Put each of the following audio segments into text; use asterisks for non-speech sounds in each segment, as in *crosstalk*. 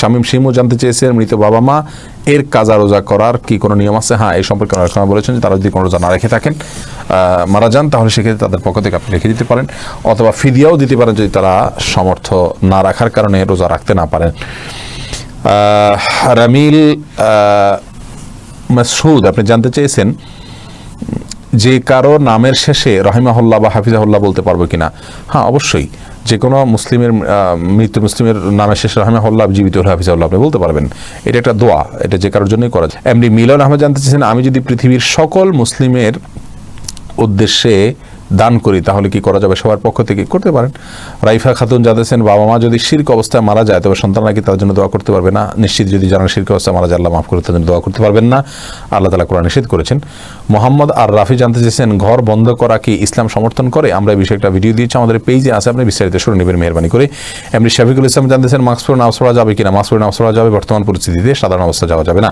শামীম সিমও জানতে চেয়েছেন, মৃত বাবা মা, এর কাজা রোজা করার কি কোনো নিয়ম আছে? হ্যাঁ এই সম্পর্কে সময় বলেছেন যে তারা যদি কোনো রোজা না রেখে থাকেন মারা যান, তাহলে সেক্ষেত্রে তাদের পক্ষ থেকে আপনি রেখে দিতে পারেন, অথবা ফিদিয়াও দিতে পারেন যদি তারা সমর্থ না রাখার কারণে রোজা রাখতে না পারেন। রামিল মাসুদ আপনি জানতে চেয়েছেন যে কারও নামের শেষে রহিমাহুল্লাহ বা হাফিজাহুল্লাহ বলতে পারব কিনা? হ্যাঁ অবশ্যই। যে কোনো মুসলিমের মৃত মৃত্যু মুসলিমের নামের শেষে রহিমাহুল্লাহ, জীবিত হলে হাফিজাহুল্লাহ, আপনি বলতে পারবেন। এটা একটা দোয়া, এটা যে কারোর জন্যই করা যায়। এমনি মিলন আহমেদ জানতে চেয়েছেন, আমি যদি পৃথিবীর সকল মুসলিমের উদ্দেশ্যে দান করি, তাহলে কি করা যাবে সবার পক্ষ থেকে? করতে পারেন। রাইফা খাতুন জানতেছেন বাবা মা যদি শির্ক অবস্থায় মারা যায়, তবে সন্তানরা কি তার জন্য দোয়া করতে পারবে না। নিশ্চিত যদি জানান শির্ক অবস্থায় মারা যায়, আল্লাহ মাফ করে, তার জন্য দোয়া করতে পারবেন না। আল্লাহ তালা কোরআন নিষেধ করেছেন। মোহাম্মদ আর রাফি জানতে চেয়েছেন, ঘর বন্ধ করা কি ইসলাম সমর্থন করে? আমরা এই বিষয়ে একটা ভিডিও দিয়েছি, আমাদের পেজে আছে, আপনি বিস্তারিত শুনে নেবেন, মেহরবানি করে। এমনি শফিকুল ইসলাম জানতেছেন মাস্কপুর নামাজ পড়া যাবে কিনা? মাস্কপুর নামাজ পড়া যাবে, বর্তমান পরিস্থিতিতে সাধারণ অবস্থা যাওয়া যাবে না।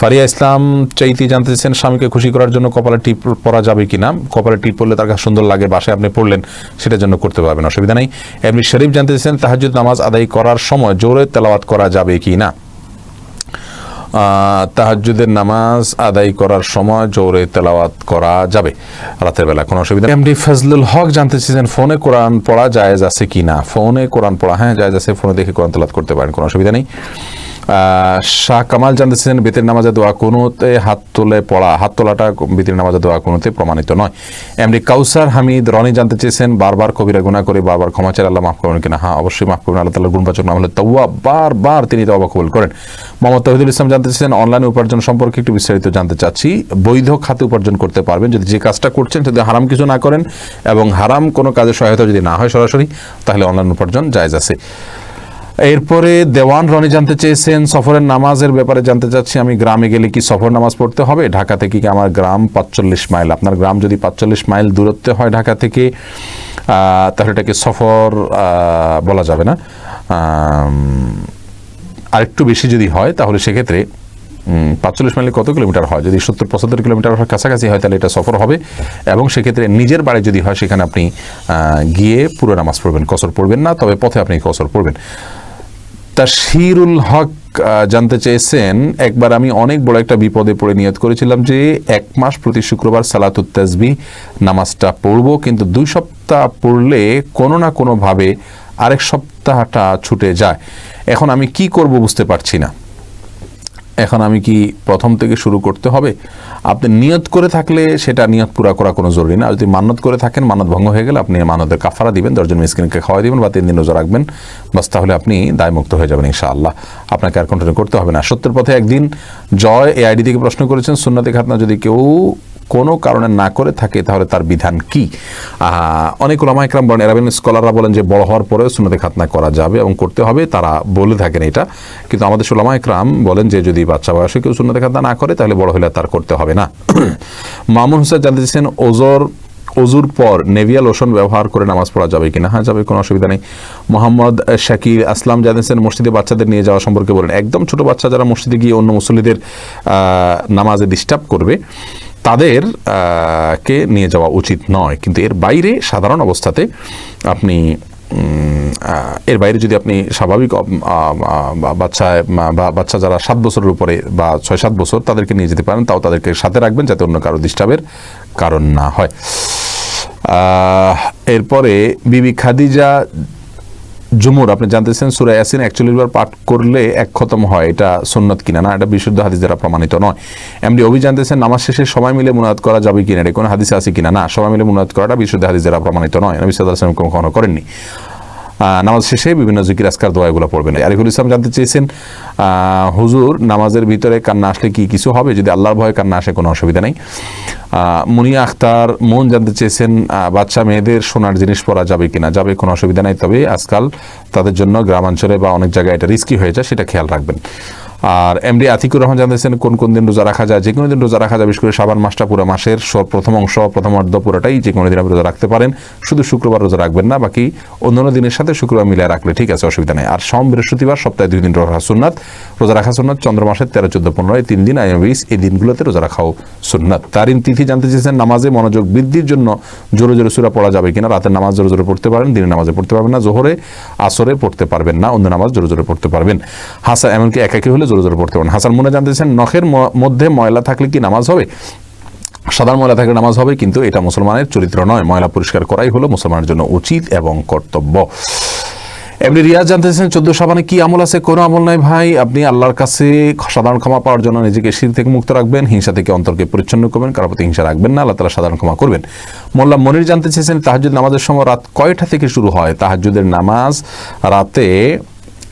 ফারিয়া ইসলাম চাইতে জানতে চেয়েছেন, স্বামীকে খুশি করার জন্য কপালে টিপ পরা যাবে কিনা? কপালে টিপ পরলে তার কাছে সুন্দর লাগে, বাসায় আপনি পড়লেন, সেটার জন্য করতে পারবেন, অসুবিধা নেই। এমনি শরীফ জানতে চেয়েছেন তাহাজুদ নামাজ আদায় করার সময় জোরে তেলাওয়াত করা যাবে কি না? তাহাজুদের নামাজ আদায় করার সময় জোরে তেলাওয়াত করা যাবে। রাতের বেলা, কোনো অসুবিধা এমডি ফজলুল হক জানতে চেয়েছেন ফোনে কোরআন পড়া জায়েজ আছে কি না? ফোনে কোরআন পড়া হ্যাঁ জায়েজ আছে, ফোনে দেখে কোরআন তেলাওয়াত করতে পারেন, কোনো অসুবিধা নেই। শাহ কামাল জানতে চেয়েছেন বেতের নামাজে দোয়া কোনোতে হাত তুলে পড়া, হাত তোলাটা বেতের নামাজে দোয়া কোনোতে প্রমাণিত নয়। এমডি কাউসার হামিদ রনি জানতে চেয়েছেন, বারবার কবিরা গুণা করে বারবার ক্ষমা চাই আল্লাহ মাফ করবেন কিনা। হ্যাঁ অবশ্যই মাফ করবেন আল্লাহ তাল্লাহ গুণবাচক নাম হলে তৌয়া বারবার তিনি তওবা কবুল করেন। মোহাম্মদ তহিদুল ইসলাম জানতে চেয়েছেন, অনলাইন উপার্জন সম্পর্কে একটু বিস্তারিত জানতে চাচ্ছি। বৈধ খাতে উপার্জন করতে পারবেন, যদি যে কাজটা করছেন, যদি হারাম কিছু না করেন এবং হারাম কোনো কাজের সহায়তা যদি না হয় সরাসরি, তাহলে অনলাইন উপার্জন জায়জ আছে। এরপরে দেওয়ান রনি জানতে চেয়েছেন, সফরের নামাজের ব্যাপারে জানতে চাচ্ছি, আমি গ্রামে গেলে কি সফর নামাজ পড়তে হবে? ঢাকা থেকে কি আমার গ্রাম পাঁচচল্লিশ মাইল? আপনার গ্রাম যদি পাঁচচল্লিশ মাইল দূরত্বে হয় ঢাকা থেকে তাহলে এটাকে সফর বলা যাবে না। আরেকটু বেশি যদি হয়, তাহলে সেক্ষেত্রে পাঁচচল্লিশ মাইলে কত কিলোমিটার হয়? যদি সত্তর পঁচাত্তর কিলোমিটার কাছাকাছি হয়, তাহলে এটা সফর হবে। এবং সেক্ষেত্রে নিজের বাড়ি যদি হয়, সেখানে আপনি গিয়ে পুরো নামাজ পড়বেন, কসর পড়বেন না, তবে পথে আপনি কসর পড়বেন। তাশহিরুল হক জানতে চেয়েছেন, একবার আমি অনেক বড় একটা বিপদে পড়ে নিয়ত করেছিলাম যে এক মাস প্রতি শুক্রবার সালাতুত তাজবি নামাজটা পড়ব, কিন্তু দুই সপ্তাহ পড়লে কোনো না কোনোভাবে আরেক সপ্তাহটা ছুটে যায়। এখন আমি কি করব বুঝতে পারছি না। এখন আমি কি প্রথম থেকে শুরু করতে হবে? আপনি নিয়ত করে থাকলে সেটা নিয়ত পুরা করা কোনো জরুরি না। যদি মানত করে থাকেন মানত ভঙ্গ হয়ে গেলে আপনি মানতের কাফারা দিবেন, দশজন মিসকিনকে খাওয়া দিবেন বা তিন দিন রোজা রাখবেন। বাস তাহলে আপনি দায়মুক্ত হয়ে যাবেন ইনশাআল্লাহ। আপনাকে আর কন্টিনিউ করতে হবে না। সত্যের পথে একদিন জয় এআইডি আইডি থেকে প্রশ্ন করেছেন, সুন্নাতে খাতনা যদি কেউ কোনো কারণে না করে থাকে, তাহলে তার বিধান কি? অনেক ওলামা একরাম বলেন এরাবিন স্কলাররা বলেন যে বড় হওয়ার পরেও সুন্নতে খাতনা করা যাবে এবং করতে হবে, তারা বলে থাকেন এটা। কিন্তু আমাদের সোলামা একরাম বলেন যে যদি বাচ্চা বয়সে কেউ সুন্নতে খাতনা না করে, তাহলে বড় হলে তার করতে হবে না। *clears throat* মামুন হোসেন জানতে চেয়েছেন, ওজোর অজুর পর নেভিয়া লোশন ব্যবহার করে নামাজ পড়া যাবে কিনা? হ্যাঁ যাবে, কোনো অসুবিধা নেই। মোহাম্মদ শাকির আসলাম জানিয়েছেন মসজিদে বাচ্চাদের নিয়ে যাওয়া সম্পর্কে বলেন। একদম ছোট বাচ্চা যারা মসজিদে গিয়ে অন্য মুসল্লিদের নামাজে ডিস্টার্ব করবে তাদের কে নিয়ে যাওয়া উচিত নয়। কিন্তু এর বাইরে সাধারণ অবস্থাতে আপনি এর বাইরে যদি আপনি স্বাভাবিক অব- আহ, আহ, বা- বাচ্চা বা বাচ্চা যারা সাত বছরের উপরে বা ছয় সাত বছর তাদেরকে নিয়ে যেতে পারেন তাও তাদেরকে সাথে রাখবেন যাতে অন্য কারও ডিস্টার্বের কারণ না হয়। এরপরে বিবি খাদিজা জুমুর, আপনি জানতেছেন সুরা ইয়াসিন একচল্লিশ বার পাঠ করলে এক খতম হয়, এটা সুন্নত কিনা? না, এটা বিশুদ্ধ হাদিস দ্বারা প্রমাণিত নয়। এমনি অভি জানতেছেন নামাজ শেষে সবাই মিলে মুনাদ করা যাবে কিনা? এটা কোনো হাদিসে আছে কিনা? না, সবাই মিলে মুনাদ করাটা বিশুদ্ধ হাদিস দ্বারা প্রমাণিত নয়। নবী আসলাম কখনো করেননি। নামাজ শেষে বিভিন্ন জিকির, আজকার দোয়াগুলো পড়বেন। আরিফুল ইসলাম জানতে চেয়েছেন হুজুর, নামাজের ভিতরে কান্না আসলে কি কিছু হবে? যদি আল্লাহর ভয়ে কান্না আসে, কোনো অসুবিধা নেই। মুনি মুনিয়া আখতার মন জানতে চেয়েছেন বাচ্চা মেয়েদের সোনার জিনিস পরা যাবে কিনা? যাবে, কোনো অসুবিধা নেই। তবে আজকাল তাদের জন্য গ্রামাঞ্চলে বা অনেক জায়গায় এটা রিস্কি হয়ে যায়, সেটা খেয়াল রাখবেন। আর এমডি আতিকুর রহমান জানতেছেন কোন কোন দিন রোজা রাখা যায়? যে কোনো দিন রোজা রাখা যায়, বিশেষ করে সাবান মাসটা পুরো মাসের সব প্রথম অংশ, প্রথম অর্ধ পুরোটাই যে কোনো দিন আপনি রোজা রাখতে পারেন। শুধু শুক্রবার রোজা রাখবেন না, বাকি অন্যান্য দিনের সাথে শুক্রবার মিলিয়ে রাখলে ঠিক আছে, অসুবিধা নেই। আর সোম, বৃহস্পতিবার সপ্তাহে দুই দিন রোজা সুন্নাত। রোজা রাখা সুন্নাত চন্দ্র মাসের তেরো, চোদ্দ, পনেরো, এই তিন দিন আইবিস এই দিনগুলোতে রোজা রাখাও সুন্নাত। তারিন তিথি জানতে চেয়েছেন, নামাজে মনোযোগ বৃদ্ধির জন্য জোরে জোরে সুরা পড়া যাবে কিনা? রাতের নামাজ জোরে জোরে পড়তে পারেন, দিনের নামাজে পড়তে পারবেন না, জোহরে, আসরে পড়তে পারবেন না, অন্য নামাজ জোরে জোরে পড়তে পারবেন। হাসান এমনকি একাকি হলে জোরে জোরে পড়তে পারবেন হাসান মনে জানতেছেন নখের মধ্যে ময়লা থাকলে কি নামাজ হবে? সাধারণ ময়লা থাকলে নামাজ হবে, কিন্তু এটা মুসলমানের চরিত্র নয়। ময়লা পরিষ্কার করাই হলো মুসলমানের জন্য উচিত এবং কর্তব্য। এমনি রিয়াজ জানতেছেন চোদ্দ সাবানে কি আমল আছে? কোনো আমল নাই ভাই। আপনি আল্লাহর কাছে সাধারণ ক্ষমা পাওয়ার জন্য নিজেকে শির থেকে মুক্ত রাখবেন, হিংসা থেকে অন্তরকে পরিচ্ছন্ন করবেন, কারোর প্রতি হিংসা রাখবেন না, আল্লাহ তালা সাধারণ ক্ষমা করবেন। মোল্লা মনির জানতে চেয়েছেন তাহাজুদ নামাজের সময় রাত কয়টা থেকে শুরু হয়? তাহাজুদের নামাজ রাতে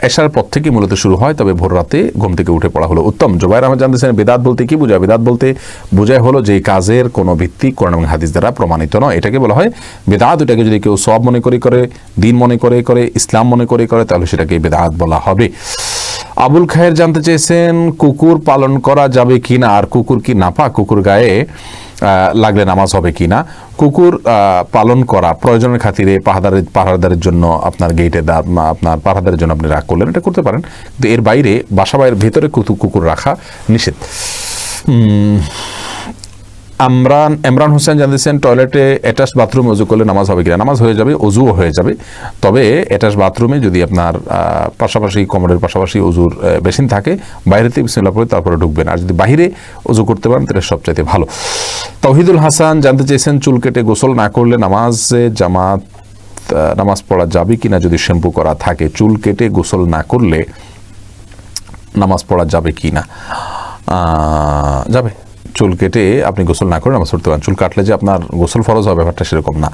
এশার পর থেকে মূলত শুরু হয়, তবে ভোর রাতে ঘুম থেকে উঠে পড়া হলো উত্তম। জোবাইর আহমদ জানতেছেন বেদাত বলতে কি বোঝায়? বেদাত বলতে বোঝায় হলো যে কাজের কোনো ভিত্তি কোরআন এবং হাদিস দ্বারা প্রমাণিত নয়। এটাকে বলা হয় বেদাত। এটাকে যদি কেউ সব মনে করে করে, দিন মনে করে করে, ইসলাম মনে করে করে, তাহলে সেটাকে বেদাত বলা হবে। আবুল খায়ের জানতে চেয়েছেন, কুকুর পালন করা যাবে কি না আর কুকুর কি নাপা কুকুর গায়ে লাগলে নামাজ হবে কি না কুকুর পালন করা প্রয়োজনের খাতিরে পাহাদারের পাহাড়দারের জন্য আপনার গেটে আপনার পাহাড়দারের জন্য আপনি রাগ করলেন, এটা করতে পারেন। কিন্তু এর বাইরে বাসা বাইরের ভেতরে কুতু- কুকুর রাখা নিষেধ। আমরান, ইমরান হোসেন জানতেছেন টয়লেটে অ্যাটাচ বাথরুম অজু করলে নামাজ হবে কিনা? নামাজ হয়ে যাবে অজুও হয়ে যাবে। তবে অ্যাটাচ বাথরুমে যদি আপনার পাশাপাশি কমরের পাশাপাশি অজুর বেসিন থাকে বাইরেতে বিসমিল্লাহ পড়ে তারপরে ঢুকবেন। আর যদি বাইরে অজু করতে পারেন, তাহলে সবচাইতে ভালো। তৌহিদুল হাসান জানতে চেয়েছেন চুল কেটে গোসল না করলে নামাজে জামাত নামাজ পড়া যাবে কিনা যদি শ্যাম্পু করা থাকে? চুল কেটে গোসল না করলে নামাজ পড়া যাবে কি না যাবে। চুল কেটে আপনি গোসল না করেন, আমার সরতে পারেন চুল কাটলে যে আপনার গোসল ফরজ হবে, ব্যাপারটা সেরকম না।